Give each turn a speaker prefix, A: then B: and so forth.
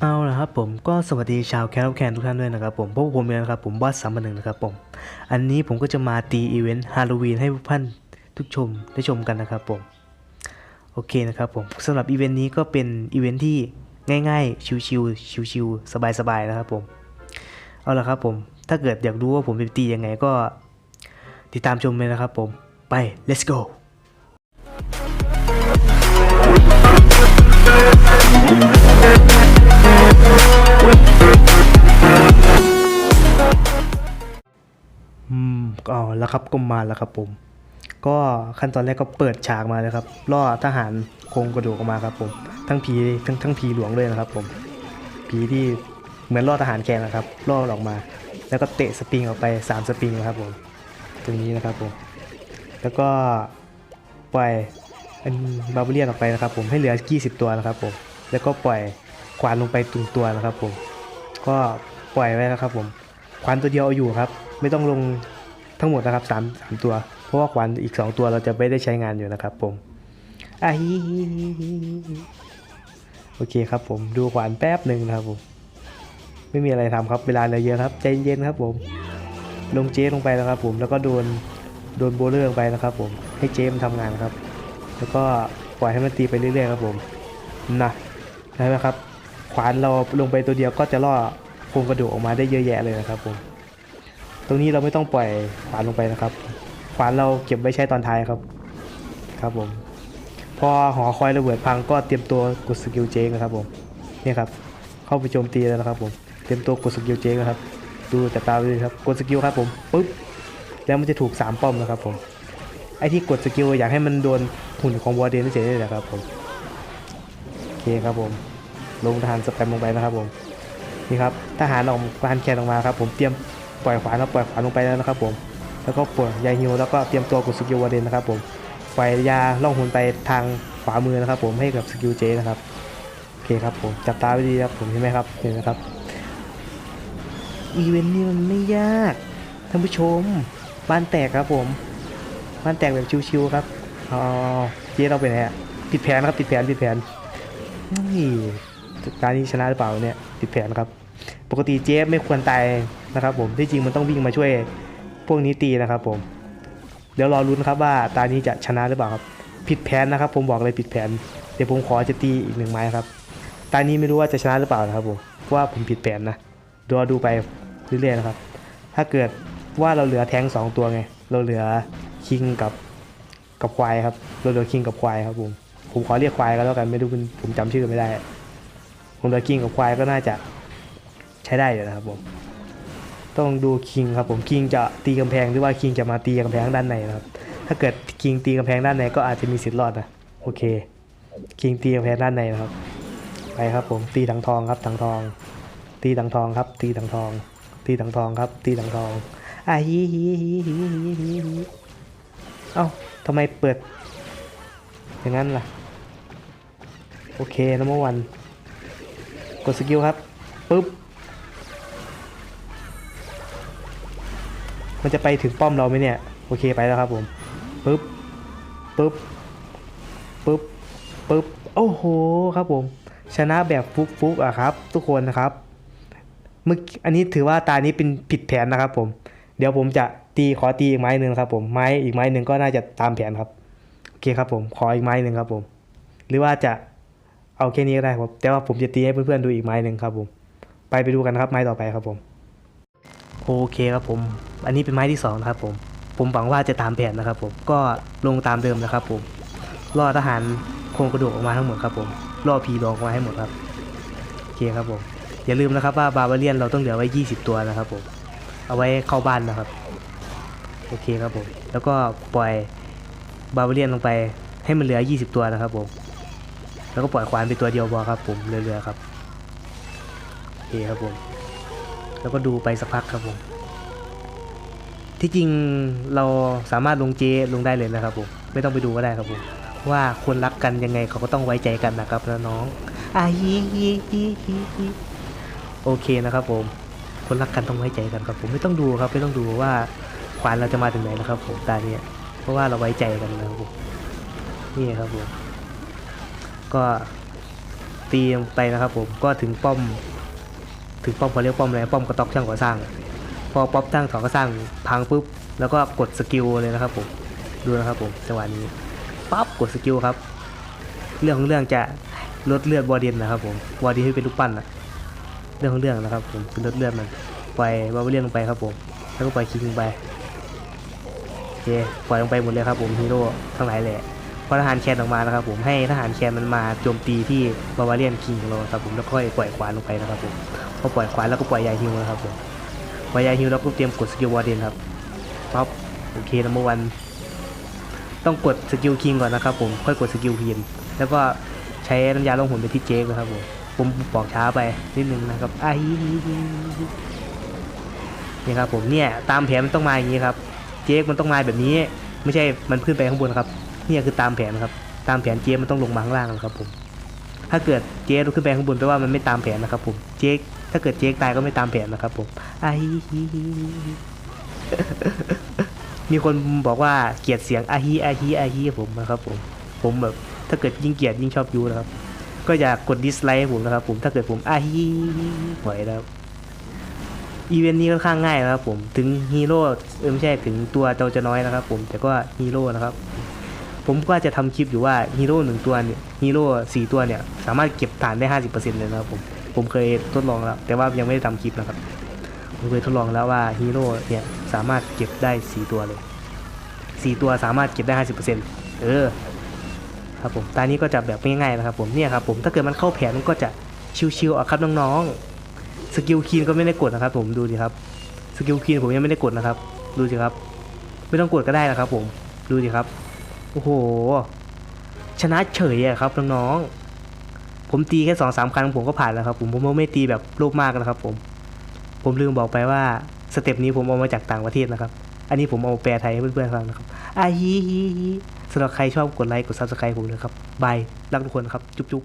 A: เอาละครับผมก็สวัสดีชาวแคทแคนทุกท่านด้วยนะครับผมพวกผมเองนะครับผมบอสสามพันหนึ่งนะครับผมอันนี้ผมก็จะมาตีอีเวนต์ฮาโลวีนให้ทุกท่านทุกชมได้ชมกันนะครับผมโอเคนะครับผมสำหรับอีเวนต์นี้ก็เป็นอีเวนต์ที่ง่ายๆ ชิวๆชิวๆสบายๆนะครับผมเอาละครับผมถ้าเกิดอยากรู้ว่าผมจะตียังไงก็ติดตามชมเลยนะครับผมไป let's go แล้วครับก็มมาแล้วครับผม ก็ขั้นตอนแรกก็เปิดฉากมาเลยครับล่อทหารโครงกระดูกออกมาครับผม ทั้งผีทั้งทั้งผีหลวงเลยนะครับผมผีที่เหมือนล่อทหารแกงนะครับล่อออกมา แล้วก็เตะสปริงออกไปสามสปริงนะครับผมตรงนี้นะครับผม แล้วก็ปล่อยอันบาร์เบียนออกไปนะครับผมให้เหลือ 20 ตัวนะครับผมแล้วก็ปล่อยควานลงไปตุงตัวนะครับผม ก็ปล่อยไว้นะครับผมควานตัวเดียวเอาอยู่ครับ ไม่ต้องลง ทั้งหมดนะครับสามสามตัว เพราะว่าควานอีก2ตัวเราจะไม่ได้ใช้งานอยู่นะครับ ผมอะฮิฮิฮิโอเคครับ ผมดูควานแป๊บหนึ่งนะครับผม ไม่มีอะไรทำครับเวลาเหลือเยอะครับ ใจเย็นๆครับ ผม ลงเจลงไปนะครับ ผมแล้วก็โดนโดนโบเลอร์ลงไปนะครับ ผมให้เจมนทำงานครับ แล้วก็ปล่อยให้มันตีไปเรื่อยๆครับ ผมนะได้ไหมครับ ขวานเราลงไปตัวเดียวก็จะล่อโครงกระดูกออกมาได้เยอะแยะเลยนะครับผม ตรงนี้เราไม่ต้องปล่อยขวานลงไปนะครับ ขวานเราเก็บไว้ใช้ตอนท้ายครับ ครับผม พอหอคอยระเบิดพังก็เตรียมตัวกดสกิลเจงนะครับผม เนี่ยครับ เข้าไปโจมตีแล้วนะครับผม เตรียมตัวกดสกิลเจงนะครับ ดูจับตาไปเลยครับ กดสกิลครับผมปึ๊บ แล้วมันจะถูกสามป้อมนะครับผม ไอที่กดสกิลอยากให้มันโดนหุ่นของวอร์เดนเฉยๆนะครับผม โอเคครับผม ลงทหารสแปมลงไปนะครับผม นี่ครับ ทหารออกทหารแคนออกมาครับผม เตรียม ปล่อยขวาแล้วปล่อยขวาลงไปแล้วนะครับผมแล้วก็ปล่อยยาฮิวแล้วก็เตรียมตัวกดสกิลวอร์เดนนะครับผมปล่อยยาล่องหุ่นไปทางขวามือนะครับ ผมให้กับสกิลเจนะครับโอเคครับผมจับตาไว้ดีครับผมเห็นไหมครับเห็นไหมครับอีเวนต์นี้มันไม่ยากท่านผู้ชมบ้านแตกครับผมบ้านแตกแบบชิวๆครับอ๋อเจ๊เราไปไหนอะผิดแผนครับผิดแผนผิดแผนนี่การนี้ชนะหรือเปล่าเนี่ยผิดแผนครับ ปกติเจ๊ไม่ควรตาย นะครับผมที่จริงมันต้องวิ่งมาช่วยพวกนี้ตีนะครับผม เดี๋ยวรอรุ้นครับว่าตานี้จะชนะหรือเปล่าครับ ผิดแผนนะครับ ผมบอกเลยผิดแผน เดี๋ยวผมขอจะตีอีกหนึ่งไม้ครับ ตานี้ไม่รู้ว่าจะชนะหรือเปล่านะครับผมเพราะว่าผมผิดแผนนะรอดูไปเรื่อยๆนะครับ ถ้าเกิดว่าเราเหลือแท้งสองตัวไง เราเหลือคิงกับกับควายครับ เราเหลือคิงกับควายครับผม ผมขอเรียกควายก็แล้วกันไม่รู้เป็นผมจำชื่อไม่ได้ ผมเหลือคิงกับควายก็น่าจะใช้ได้อยู่นะครับผม ต้องดูคิงครับผมคิงจะตีกำแพงหรือว่าคิงจะมาตีกำแพงด้านในนะครับ ถ้าเกิดคิงตีกำแพงด้านในก็อาจจะมีสิทธิ์รอดนะโอเคคิงตีกำแพงด้านในนะครับไปครับผมตีถังทองครับถังทอง ตีถังทองครับ ตีถังทอง ตีถังทองครับ ตีถังทองอะฮีฮีฮีฮีฮีฮีฮีเอ้าทำไมเปิด อย่างนั้นล่ะ โอเคนัมเบอร์วันกดสกิลครับปุ๊บ มันจะไปถึงป้อมเราไหมเนี่ย โอเคไปแล้วครับผมปุ๊บปุ๊บปุ๊บปุ๊บโอ้โหครับผม ชนะแบบฟุกฟุกๆอะครับ ทุกคนนะครับเมื่ออันนี้ถือว่าตานี้เป็นผิดแผนนะครับ ผม เดี๋ยวผมจะตีขอตีอีกไม้หนึ่งครับ ผมไม้อีกไม้หนึ่งก็น่าจะตามแผนครับโอเคครับ ผมขออีกไม้หนึ่งครับ ผม หรือว่าจะเอาแค่นี้ก็ได้ครับแต่ว่าผมจะตีให้เพื่อนๆดูอีกไม้หนึ่งครับ ผม ไปไปดูกันครับไม้ต่อไปครับผม โอเคครับผม อันนี้เป็นไม้ที่สองนะครับผม ผมหวังว่าจะตามแผนนะครับผม ก็ลงตามเดิมนะครับผมล่อทหารโครงกระดูกออกมาทั้งหมดครับผมล่อผีหลอกออกมาให้หมดครับ โอเคครับผม อย่าลืมนะครับว่าบาบาเลียนเราต้องเหลือไว้ 20 ตัวนะครับผม เอาไว้เข้าบ้านนะครับ โอเคครับผม แล้วก็ปล่อยบาบาเลียนลงไปให้มันเหลือ 20 ตัวนะครับผม แล้วก็ปล่อยควานไปตัวเดียวพอครับผม เรื่อยๆครับ โอเคครับผม แล้วก็ดูไปสักพักครับผม ที่จริงเราสามารถลงเจลงได้เลยนะครับผมไม่ต้องไปดูก็ได้ครับผมว่าคนรักกันยังไงเขาก็ต้องไว้ใจกันนะครับนะน้องอะฮิฮิฮิฮิฮิโอเคนะครับผม คนรักกันต้องไว้ใจกันครับผมไม่ต้องดูครับไม่ต้องดูว่าควานเราจะมาถึงไหนนะครับ ผมตาเนี้ยเพราะว่าเราไว้ใจกันนะครับผมนี่ครับผมก็ตีลงไปนะครับผมก็ถึงป้อม ถึงป้อมเขาเรียกป้อมอะไรป้อมกระต๊อกช่างก่อสร้าง พอป๊อปช่างก่อสร้างพังปุ๊บแล้วก็กดสกิลเลยนะครับผมดูนะครับผมจังหวะนี้ปั๊บกดสกิลครับ เรื่องของเรื่องจะลดเลือดวอร์เดนนะครับผมวอร์เดนที่เป็นลูกปั้นนะเรื่องของเรื่องนะครับผมเป็นลดเลือดมันปล่อยวอร์เดนลงไปครับผมแล้วก็ปล่อยคิงลงไปโอเคปล่อยลงไปหมดเลยครับผมฮีโร่ทั้งหลายแหละ พอทหารแคนออกมานะครับผมให้ทหารแคนมันมาโจมตีที่บาวาเรียนคิงของเราครับผมแล้วค่อยปล่อยขวานลงไปนะครับผมพอปล่อยขวานแล้วก็ปล่อยยายฮิวนะครับผมปล่อยยายฮิวแล้วก็เตรียมกดสกิลวอร์เดนครับปั๊บโอเคนัมเบอร์วันต้องกดสกิลคิงก่อนนะครับผมค่อยกดสกิลคิงแล้วก็ใช้น้ำยาลงหุ่นไปที่เจคนะครับผมผมบอกช้าไปนิดนึงนะครับไอ้นี่ครับผมเนี่ยตามแผนมันต้องมาอย่างนี้ครับ เจคมันต้องมาแบบนี้ ไม่ใช่มันขึ้นไปข้างบนครับ เนี่ยคือตามแผนครับ ตามแผนเจคมันต้องลงมาข้างล่างนะครับผม ถ้าเกิดเจคขึ้นไปข้างบนแปลว่ามันไม่ตามแผนนะครับผม เจคถ้าเกิดเจคตายก็ไม่ตามแผนนะครับผมไอมีคนบอกว่าเกลียดเสียงอาฮีอาฮีอาฮีผมนะครับผม ผมแบบถ้าเกิดยิ่งเกลียดยิ่งชอบยูนะครับ ก็อยากกดดิสไลค์ผมนะครับ ผมถ้าเกิดผมอาฮีหวนะครับอีเวนต์นี้ค่อนข้างง่ายนะครับผมถึงฮีโร่เออไม่ใช่ถึงตัวเจ้าจะน้อยนะครับผมแต่ก็ฮีโร่นะครับ ผมก็จะทำคลิปอยู่ว่าฮีโร่หนึ่งตัวเนี่ยฮีโร่สี่ตัวเนี่ยสามารถเก็บฐานได้ห้าสิบเปอร์เซ็นต์เลยนะครับผมผมเคยทดลองแล้ว แต่ว่ายังไม่ได้ทำคลิปนะครับผมเคยทดลองแล้วว่าฮีโร่เนี่ยสามารถเก็บได้สี่ตัวเลยสี่ตัวสามารถเก็บได้ห้าสิบเปอร์เซ็นต์เออครับผมตานี้ก็จะแบบง่ายๆนะครับผมเนี่ยครับผมถ้าเกิดมันเข้าแผนมันก็จะชิวๆอะครับน้องๆสกิลคีนก็ไม่ได้กดนะครับ ผมดูดิครับสกิลคีนผมยังไม่ได้กดนะครับ ดูสิครับ ไม่ต้องกดก็ได้นะครับ ผมดูสิครับ อ้โห ชนะเฉยอะครับน้องๆผมตีแค่สองสามครั้งผมก็ผ่านแล้วครับผมผมไม่ตีแบบโลภมากนะครับ ผม ผมลืมบอกไปว่าสเต็ปนี้ผมเอามาจากต่างประเทศนะครับ อันนี้ผมเอาแปลไทยให้เพื่อนๆฟังนะครับอาฮีฮีฮีสำหรับใครชอบกดไลค์กดซับสไครต์ผมเลยครับบายรักทุกคนครับ จุ๊บ